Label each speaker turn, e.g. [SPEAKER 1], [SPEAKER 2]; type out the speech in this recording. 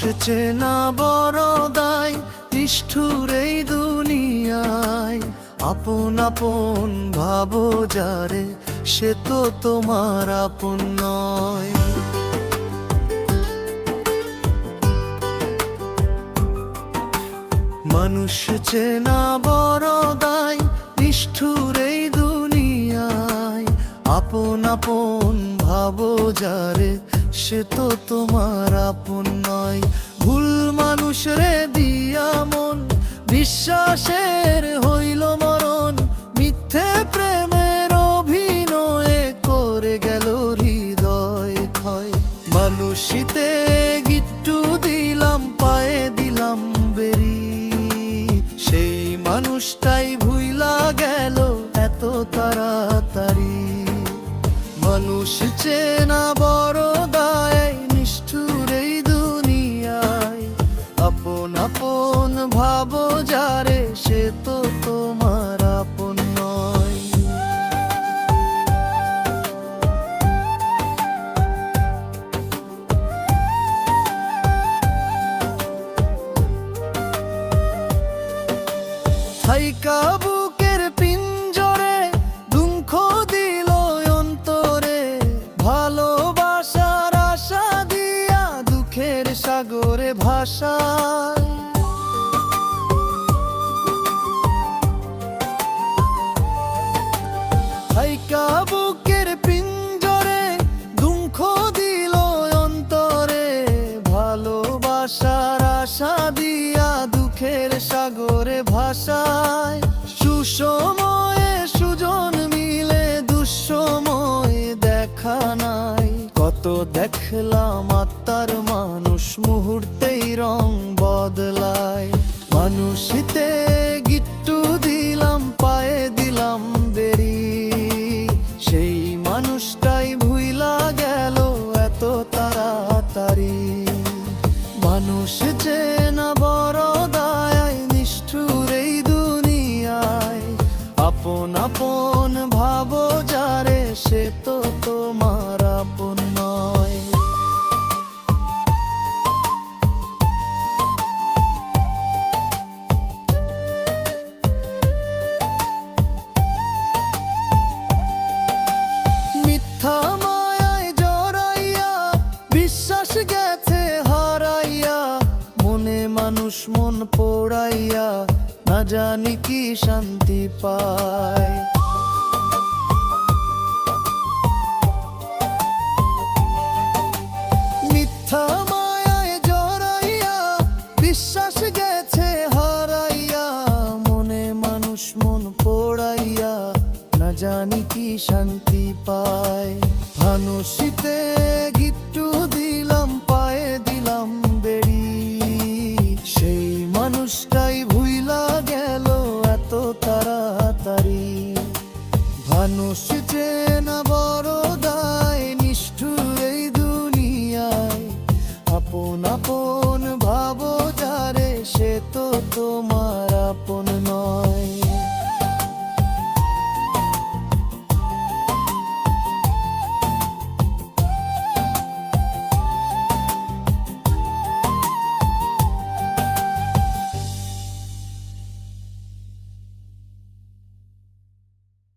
[SPEAKER 1] চেনা বড় দায় নিষ্ঠুর এই দুনিয়ায়। আপন আপন ভাবো যারে, সে তো তোমার আপন নয়। মানুষ চেনা বড় দায় নিষ্ঠুর এই দুনিয়ায়। আপন আপন ভাবো যারে, সে তো তোমার আপন নয়। ভুল মানুষ রে দিয়া মন, বিশ্বাসের হইল মরণ। মিথ্যে প্রেমের অভিনয়ে করে গেল হৃদয় ক্ষয়। মানুষিতে গিট্টু দিলাম, পায়ে দিলাম বেরি। সেই মানুষটাই চেনা বড় দায়, নিষ্ঠুর এই দুনিয়ায়। আপন আপন ভাবো যারে, সে তো তোমার আপন নয়। থাইকা ভাষায় থাইকা বুকের পিঞ্জরে দুঃখ দিল অন্তরে, ভালোবাসার আশা দুঃখের সাগরে ভাষায় সুসময়ে সুজন মিলে দুঃসময়ে দেখা নাই, কত দেখলাম রং বদলায়। মানুষিতে গিট্টু দিলাম, পায়ে দিলাম বেরি সেই মানুষটাই ভুইলা গেল এত তাড়াতাড়ি। মানুষ যে না বড় দায় নিষ্ঠুর এই দুনিয়ায়। আপন আপন ভাবো যারে সে তো গেছে হারাইয়া, মনে মানুষ মন পোড়াইয়া, না জানি কি শান্তি পায়। মিথ্যা মায়ায় জড়াইয়া, বিশ্বাস গেছে হারাইয়া, মনে মানুষ মন পোড়াইয়া, না জানি কি শান্তি পায়। ভানুষিতে গিট্টু মানুষ চেনা বড় দায় নিষ্ঠুর এই দুনিয়ায়। আপন আপন ভাবো যারে সে তো তোমার।